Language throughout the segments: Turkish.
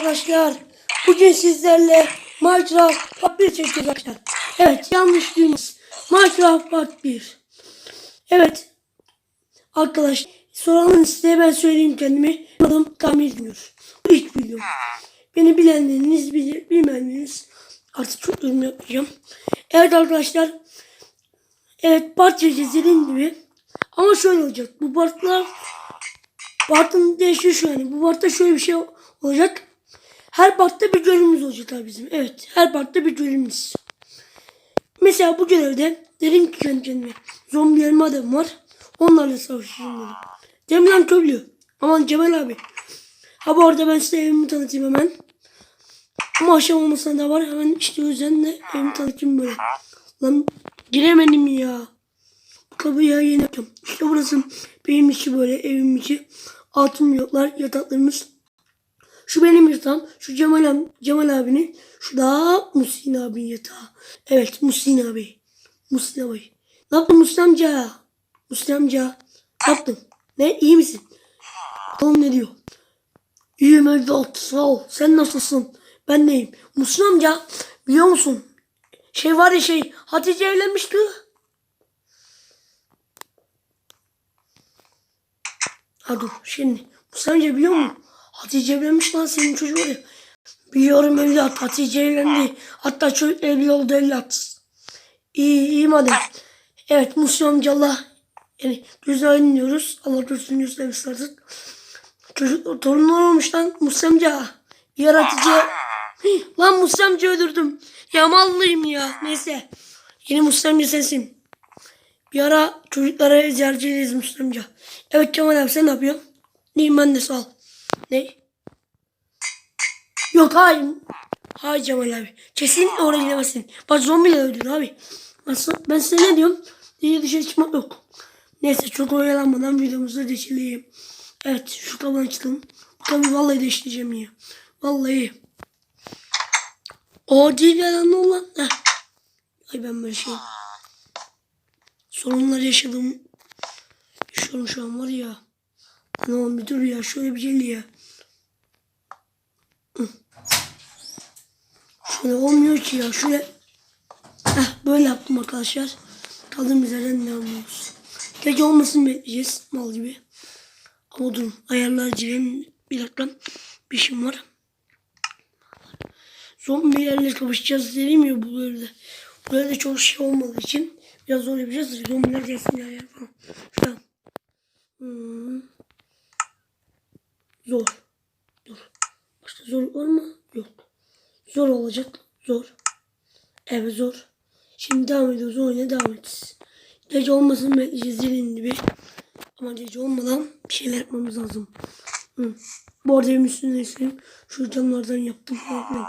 Arkadaşlar bugün sizlerle Minecraft Part 1 çekiyoruz arkadaşlar. Evet yanlış duydunuz. Minecraft Part 1. Evet. Arkadaş soralım size ben söyleyeyim kendimi. Adım Kamil Gündür. Bu ilk videom. Beni bilenleriniz bilir, bilmeyenleriniz artık çok yorum yapacağım. Evet arkadaşlar. Evet part çekeceğiz dediğim gibi. Ama şöyle olacak. Bu partlar Partın değişiyor şu yani. Bu partta şöyle bir şey olacak. Her partta bir görevimiz olacak abi bizim. Evet. Her partta bir görevimiz. Mesela bu görevde dedim ki kendi kendime. Zombilerim adam var. Onlarla savaşacağım dedim. Cemil köylü. Aman Cemal abi. Ha bu arada ben size evimi tanıtayım hemen. Ama aşağı olmasına da var. Hemen işte o yüzden de evimi tanıtayım böyle. Lan giremedim ya. Bu kapıyı ya yeni yapacağım. İşte burası benim içi böyle evim içi. Altın yoklar yataklarımız. Şu benim yatağım. Şu Cemal, Cemal abinin. Şu da Muhsin abinin yatağı. Evet Muhsin abi. Muhsin abi. Ne yaptın Muhsin amca? Muhsin amca. Ne yaptın? Ne? iyi misin? Bakalım ne diyor. İyiyim evlat sağ ol. Sen nasılsın? Ben deyim. Muhsin amca biliyor musun? Şey var ya şey Hatice evlenmişti. Ha dur şimdi. Bu sence biliyor musun? Hatice evlenmiş lan senin çocuğu ya. Biliyorum evlat. Hatice evlendi. Hatta çocuk evli oldu evlat. İyi iyi madem. Evet Musa amca yani güzel dinliyoruz. Allah gözünü göstermiş artık. Çocuk torunlar olmuş lan Musa amca. Ara Hatice. Lan Musa amca öldürdüm. Ya mallıyım ya. Neyse. Yeni Musa amca sensin. Bir ara çocuklara ziyaret ederiz Musa amca. Evet Kemal abi sen ne yapıyorsun? Neyim ben de sağ ol. Ne? Yok hayır. Hayır Cemal abi. Kesinlikle oraya gidemezsin. Bak zombiler öldürür abi. Sa- ben size ne diyorum? Diye dışarı çıkmak yok. Neyse çok oyalanmadan videomuzu geçelim. Evet şu kapıyı açtım. Bu kapıyı vallahi değiştireceğim ya. Vallahi. O değil yalan olan. Ay ben böyle şey. Sorunlar yaşadım. Yaşıyorum şu an var ya. Ne oğlum bir dur ya. Şöyle bir gel ya. Şöyle olmuyor ki ya. Şöyle. Heh, böyle yaptım arkadaşlar. Kaldığımız yerden devam ediyoruz. Gece olmasını bekleyeceğiz. Mal gibi. Ama durun. Ayarlar gireyim. Bir dakika. Bir işim var. Zombilerle kapışacağız dedim ya bu bölümde. Bu bölümde çok şey olmadığı için biraz zor yapacağız. Zombiler gelsin ya falan. Şu an. Hmm. Zor. Zor var mı? Yok. Zor olacak. Zor. Evet zor. Şimdi devam ediyoruz. Oyuna devam edeceğiz. Gece olmasını bekleyeceğiz dediğim gibi. Ama gece olmadan bir şeyler yapmamız lazım. Hı. Bu arada evin üstünde isteyeyim. Şu camlardan yaptım filan.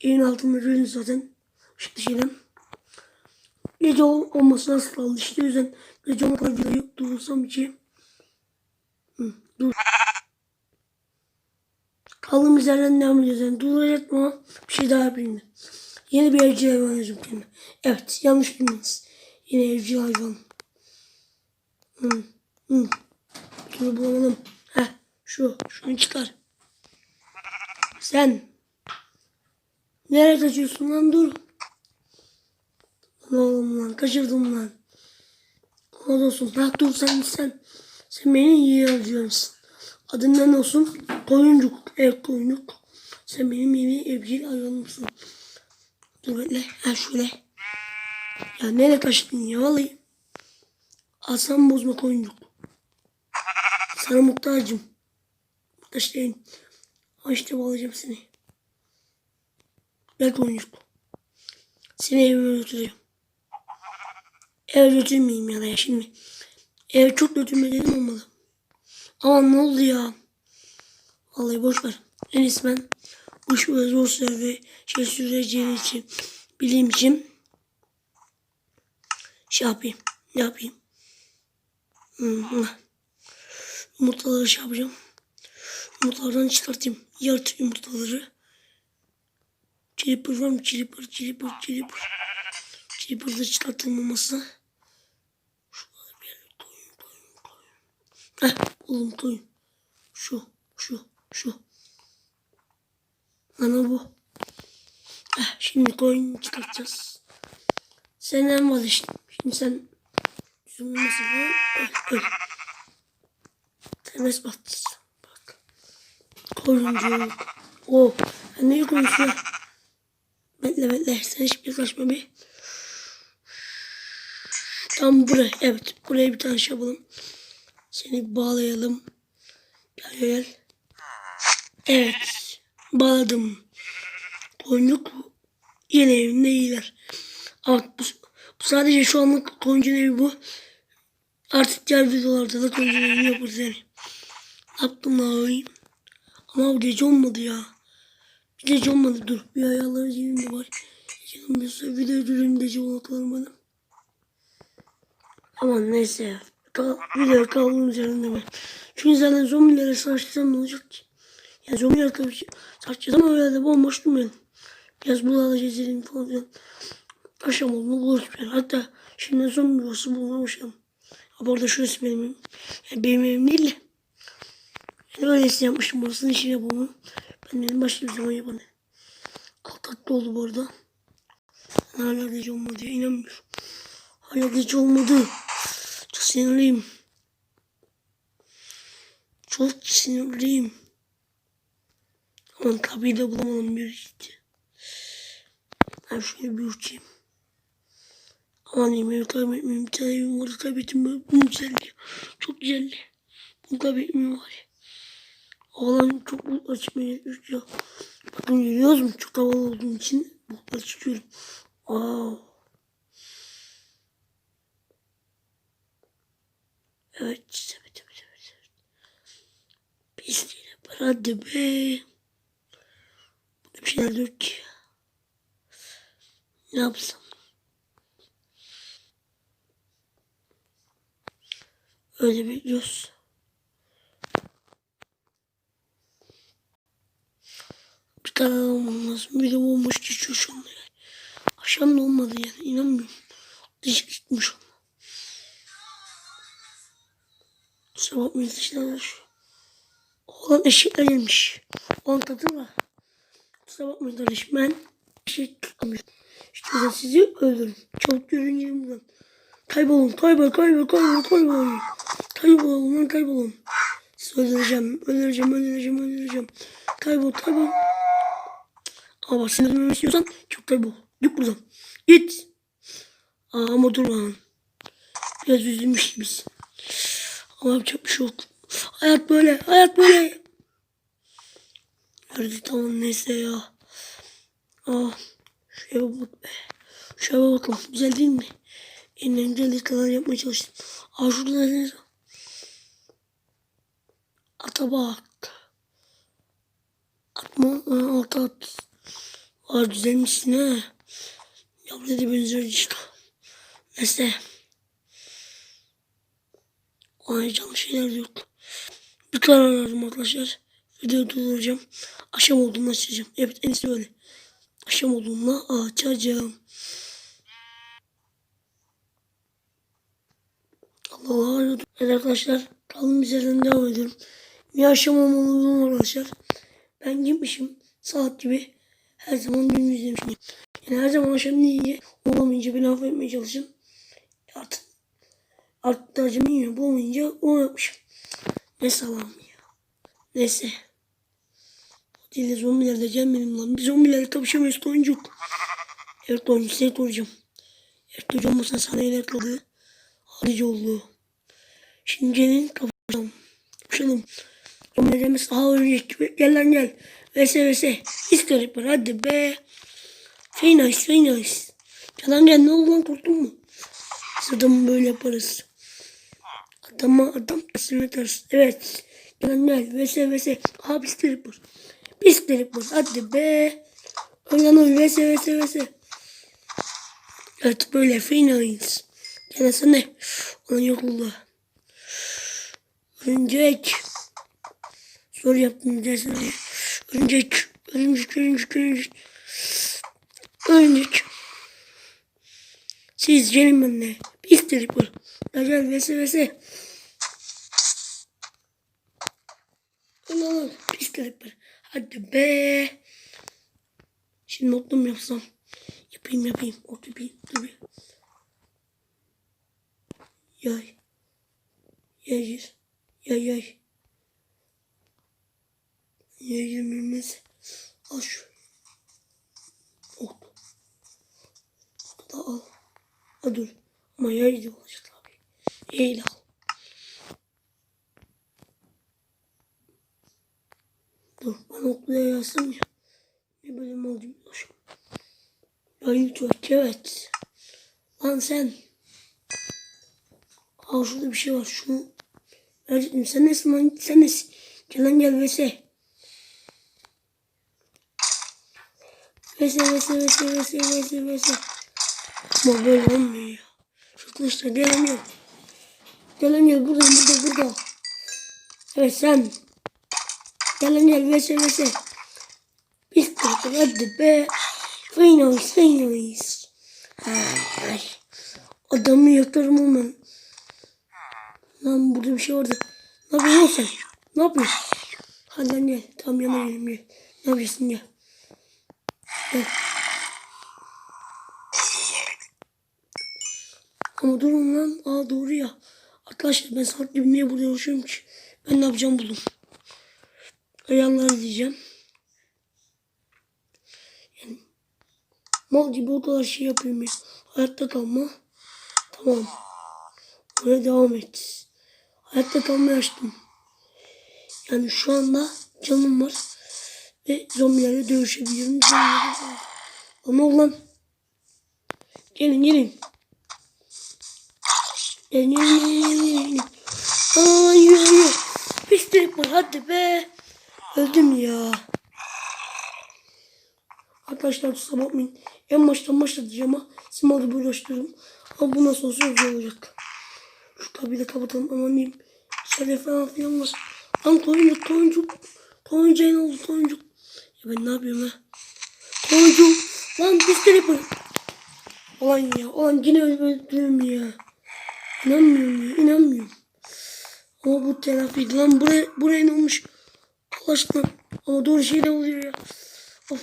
Evin altında görün zaten. Işıklı şeyden. Gece ol olmasına nasıl kaldı işte o yüzden gece olmak kadar video yok. Durursam içi. Hı, dur. Kaldığımız yerden devam. Yani duracak mı? Bir şey daha yapayım. Yeni bir evcil hayvan yazıyorum kendime. Evet yanlış bilmeyiz. Yine evcil hayvan. Hı, hı. Bir bulamadım. Heh şu. Şunu çıkar. Sen. Nereye kaçıyorsun lan dur. Lan oğlum lan kaçırdım lan. Olsun. Ha dur sen sen. Sen beni iyi. Adın ne olsun? Koyuncuk. Evet koyuncuk. Sen benim yeni evcil hayvanımsın. Dur bekle. Ha şöyle. Ya nereye kaçtın ya vallahi. Aslan bozma koyuncuk. Sana muhtacım. Muhtaç değilim. Ha işte bağlayacağım seni. Gel koyuncuk. Seni evime götüreceğim. Eve götürmeyeyim ya da ya şimdi. Eve çok götürme dedim. Aman ne oldu ya? Vallahi boş ver. En iyisi ben iş böyle zor süre ve şey süreceği için bildiğim için şey yapayım. Ne yapayım? Hmm. Yumurtaları şey yapacağım. Yumurtalardan çıkartayım. Yaratık yumurtaları. Chilipper var mı? Chilipper, chilipper, chilipper. Chilipper'da çıkartılmaması. Şurada bir yere koyun, koyun, koyun. Heh, koyun. Şu, şu, şu. Ana bu. Eh, şimdi coin çıkartacağız. Senden vazgeçtim. Şimdi sen zoomlaması falan. Ah, öyle. Tebes batacağız. Bak. Koyuncu. Oh. Ben neyi konuşuyor? Bekle bekle. Sen hiçbir yaklaşma bir. Tam buraya. Evet. Buraya bir tane şey yapalım. Seni bağlayalım. Gel gel. Evet. Bağladım. Koyunluk yine evinde iyiler. Ama bu, bu sadece şu anlık koyuncunun evi bu. Artık diğer videolarda da koyuncunun evini yaparız yani. Ne yaptım lan? Ama bu gece olmadı ya. Bir gece olmadı dur. Bir ayarları yerimde var. Sürü video durayım gece olakalım bana. Aman neyse ya. Kal, video kaldığım üzerinde ben. Çünkü zaten zombilere savaştırsam ne olacak ki? Yani zombiler tabii ki savaşacağız ama öyle de bomboş durmayalım. Biraz buralarda gezelim falan filan. Akşam olduğunu buluruz yani. Hatta şimdi zombi yuvası bulmamışım. Ha bu arada şurası benim evim. Yani benim evim değil de. Yani öylesine yapmışım burasını işini yapamam. Ben dedim başka bir zaman yapalım. Alt oldu bu arada. Hala gece olmadı ya inanmıyorum. Hala gece olmadı. Sinirliyim. Çok sinirliyim. Aman kapıyı da bulamadım bir işte. Ben şöyle uçayım. Aman yemeği kaybetmeyeyim. Bir tane evim vardı kaybettim. Böyle bunu güzeldi. Çok güzeldi. Bunu kaybetmeyeyim var. Oğlan çok mutlu açmaya ya. Bakın görüyoruz mu? Çok havalı olduğum için mutlu açıyorum. Wow. Evet, evet, evet, evet. Pisliğine para be. Burada bir şeyler yok. Ne yapsam? Öyle bekliyoruz. Bir tane almam lazım. Bir de bomboş geçiyor şu anda. Akşam da olmadı yani. inanmıyorum. Dışı gitmiş ona. Kusura bakmayın şu. Oğlan eşekler gelmiş. Oğlan tadı var. Kusura bakmayın kardeşim ben eşek tutamıyorum. İşte ben sizi öldürün. Çabuk yürüyün gidin buradan. Kaybolun, kaybol, kaybol, kaybol, kaybol. Kaybolun lan kaybolun. Sizi öldüreceğim, öldüreceğim, öldüreceğim, öldüreceğim. Kaybol, kaybol. Ama bak sinirlenmemi istiyorsan çok kaybol. Git buradan. Git. Aa, ama dur lan. Biraz üzülmüş gibisin. Ama yapacak bir şey yok. Hayat böyle, hayat böyle. Hadi tamam neyse ya. Aa, şuraya bak be. Şuraya bakalım. Güzel değil mi? Elimden geldiği kadar yapmaya çalıştım. Aa şurada ne? Ata bak. Atma. Aa, at. Aa güzelmişsin ha. Ya buraya da benziyor işte. Neyse. Ay canlı şeyler yok. Bir karar verdim arkadaşlar. Videoyu durduracağım. Akşam olduğunda açacağım. Evet en iyisi öyle. Akşam olduğunda açacağım. Allah Allah. Evet arkadaşlar. Kaldığım yerden devam ediyorum. Bir akşam olmalıyım arkadaşlar. Ben gitmişim. Saat gibi. Her zaman gün izlemişim. Yani her zaman akşam niye olamayınca beni affetmeye çalışın. Artık artık tacımı yiyor. Bu olmayınca onu yapmışım. Ne salam ya. Neyse. De zombiler de gelmedim lan. Biz zombilerle kapışamıyoruz Toncuk. Evet Toncuk seni koruyacağım. Evet hocam bu sana neler kaldı. Hadici oldu. Şimdi gelin kapışalım. Kapışalım. Zombiler gelmez. Aha ölecek gibi. Gel lan gel. Vese vese. İsterik var hadi be. Fey nice fey nice. Yalan gel ne oldu lan korktun mu? Adamı böyle yaparız. Adama adam tersine ters. Evet. Gel. Vese vese. Aha pis tripper. Pis tripper. Hadi be. Öl. Vese vese vese. Evet böyle finaliz. Gelsene. Olan yok oldu. Örümcek. Zor yaptım dersine. Örümcek. Örümcek. Örümcek. Örümcek. Örümcek. Siz gelin benimle. Pis tripper. Gel gel vese vese. Ulan pis tripper. Hadi be. Şimdi notlu mu yapsam? Yapayım yapayım. Bir dur bir. Yay. Yay. Yay yay. Yay girmemiz. Al şu. Ot. Otu da al. Ha dur. Ama yay da olacak tabii. Yay al. Dur ben okula yazsam ya. Ne bölüm oldu bilmiyorum. Yayın çok evet. Lan sen. Aa şurada bir şey var. Şunu verecektim. Sen nesin lan? Sen nesin? Gel lan gel vese. Vese vese vese vese vese vese. Ama böyle olmuyor ya. Şu kılıçla gelemiyorum. Gel lan gel burada burada burada. Evet sen. Gel gel vese vese. Biz kalkın hadi be. Fıynoyuz fıynoyuz. Ay. Adamı yakarım hemen. Lan burada bir şey vardı. Ne yapıyorsun sen? Ne yapıyorsun? Hadi lan gel. Tam yana gel. Ne yapıyorsun gel. Gel. Ama durun lan. Aa doğru ya. Arkadaşlar ben saat gibi niye burada yaşıyorum ki? Ben ne yapacağım buldum. Ayağımları diyeceğim. Yani mal gibi o kadar şey yapıyorum ya. Hayatta kalma. Tamam. Oraya devam et. Hayatta kalmayı açtım. Yani şu anda canım var. Ve zombilerle dövüşebilirim. Ama ulan. Gelin gelin. Gelin gelin gelin gelin. Aa yürü yürü. Pis var hadi be. Öldüm ya. Arkadaşlar kusura bakmayın. En baştan başlatacağım ama simalı bulaştırdım. Ama bundan güzel olacak. Şu kapıyı da kapatalım aman diyeyim. İçeride falan filan var. Lan toyuncuk toyuncuk. Toyuncuğa ne oldu toyuncuk? Ya ben ne yapıyorum ha? Toyuncuk. Lan pis telefon. Ulan ya. Ulan yine öldürdüm ya. İnanmıyorum ya. inanmıyorum. Ama bu telafiydi. Lan buraya, buraya ne olmuş? Aşkına. Ama doğru şey de oluyor ya.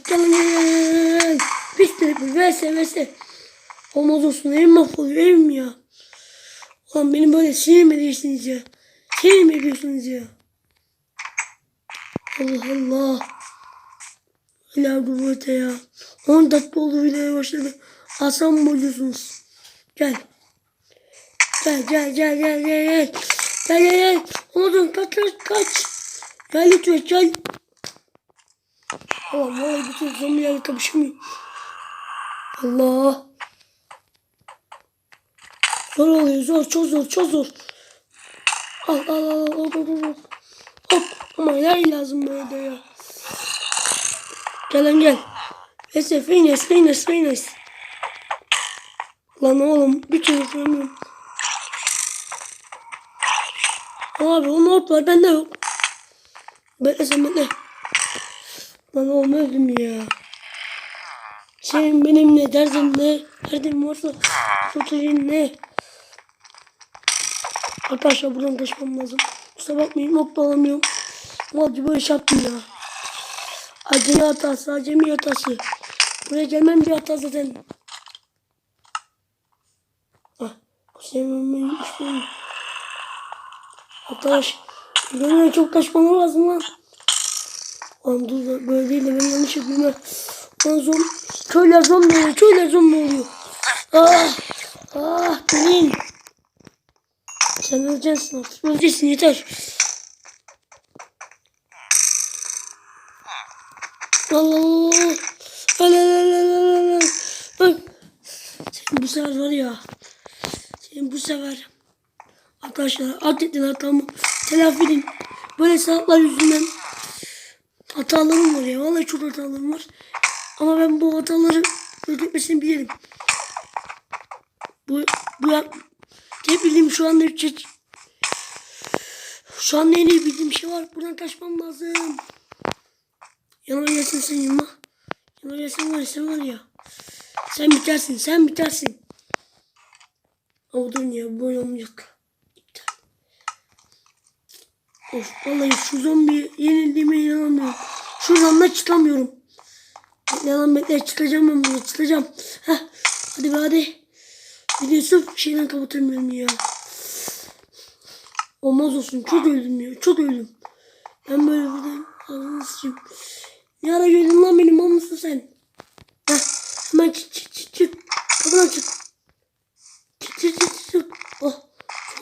Gel. Pis telefon. Verse verse. Olmaz olsun. Evim mahvoluyor. Evim ya. Ulan beni böyle sinir mi ediyorsunuz ya? Sinir mi ediyorsunuz ya? Allah Allah. Hala kuvvete ya. 10 dakika oldu videoya başladı. Aslan bozuyorsunuz? Gel. Gel gel gel gel gel gel. Gel gel gel. Oğlum kaç kaç kaç. Gel lütfen gel. Allah vallahi bütün zombilerle kapışamıyorum. Allah. Zor oluyor zor çok zor çok zor. Al al al al al al al. Hop ama ne lazım böyle de ya. Gel lan gel. Neyse Feynes Feynes Feynes. Lan oğlum bir türlü vuramıyorum. Abi o not var bende yok. Bekle sen bekle. Lan oğlum öldüm ya. Senin benim ne derdin ne? Derdin varsa sorun ne? Arkadaşlar buradan taşımam lazım. Kusura bakmayın nokta alamıyorum. Malcı böyle şey yaptım ya. Acemi hatası, acemi hatası. Buraya gelmem bir hata zaten. Ah, sevmem işte. Arkadaş, benim çok taşmam lazım lan. Lan dur böyle değil de ben yanlış yapıyorum ha. Lan zom, köyler zombi oluyor, köyler zombi oluyor. Ah, ah, benim. Sen öleceksin artık. Öleceksin yeter. Allah Allah. Bak. Sen bu sefer var ya. Sen bu sefer. Arkadaşlar affedin hatamı. Telafi edin. Böyle sanatlar yüzünden hatalarım var ya. Vallahi çok hatalarım var. Ama ben bu hataları ödetmesini bilirim. Bu, bu yap, ne bileyim şu anda şu an en iyi bildiğim şey var. Buradan kaçmam lazım. Yanıma gelsin sen yanıma. Yanıma gelsin var sen var ya. Sen bitersin sen bitersin. Ama durun ya böyle olmayacak. Of vallahi şu zombi yenildiğime inanamıyorum. Şuradan da çıkamıyorum. Bekle lan bekle çıkacağım ben bunu çıkacağım. Heh. Hadi be hadi. Yusuf şeyden kapatamıyorum ya. Olmaz olsun çok öldüm ya çok öldüm. Ben böyle buradan ağzını sıçayım. Ne ara gördün lan benim mısın sen? Heh. Hemen çık çık çık çık. Kapıdan çık. Çık çık çık çık. Oh.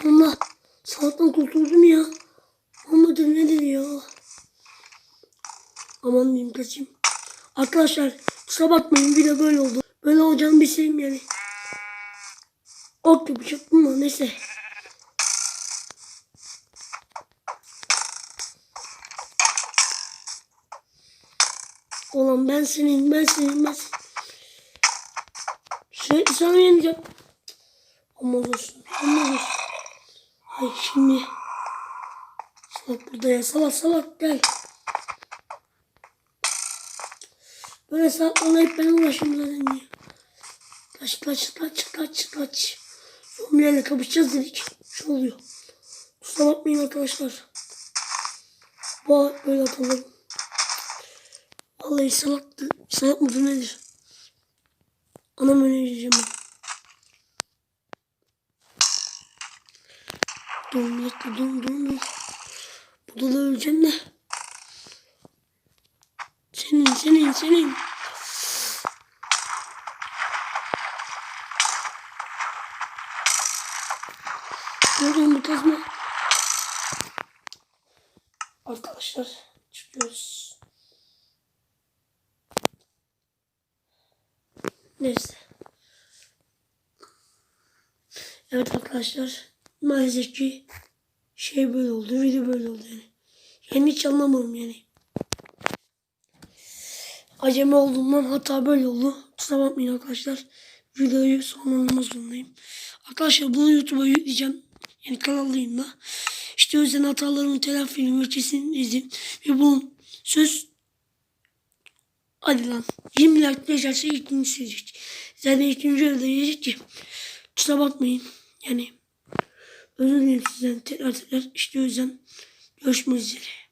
Sonunda salaktan kurtuldum ya. Olmadı nedir ya? Aman diyeyim kaçayım. Arkadaşlar kusura bakmayın de böyle oldu. Böyle olacağını bilseydim yani. Ok yapacaktım ama neyse. Ulan ben senin, ben senin, ben senin. Şey, sana yeneceğim. Olmaz olsun, olmaz olsun. Ay şimdi. Salak burada ya, salak salak gel. Böyle salaklarla hep ben uğraşıyorum zaten ya. Kaç kaç kaç kaç kaç. Zombilerle kapışacağız dedik. Şu oluyor. Kusura bakmayın arkadaşlar. Bu böyle atalım. Vallahi salaktı. Salak mıdır nedir? Anam önereceğim ben. Dur bir dakika dur dur dur. Burada da öleceğim de. Senin senin senin. Gördün bu kazma. Arkadaşlar çıkıyoruz. Neyse. Evet arkadaşlar. Maalesef ki şey böyle oldu. Video böyle oldu yani. Yani hiç anlamadım yani. Acemi olduğumdan hata böyle oldu. Kusura bakmayın arkadaşlar. Videoyu sonlandırma zorundayım. Arkadaşlar bunu YouTube'a yükleyeceğim. Yani kanaldayım da. İşte o yüzden hatalarımı telafi ve kesin izin. Ve bunun söz Hadi lan. 20 like yaşarsa ikinci seçecek. Zaten ikinci elde yiyecek ki. Kusura bakmayın. Yani özür dilerim sizden tekrar tekrar. İşte o yüzden görüşmek üzere.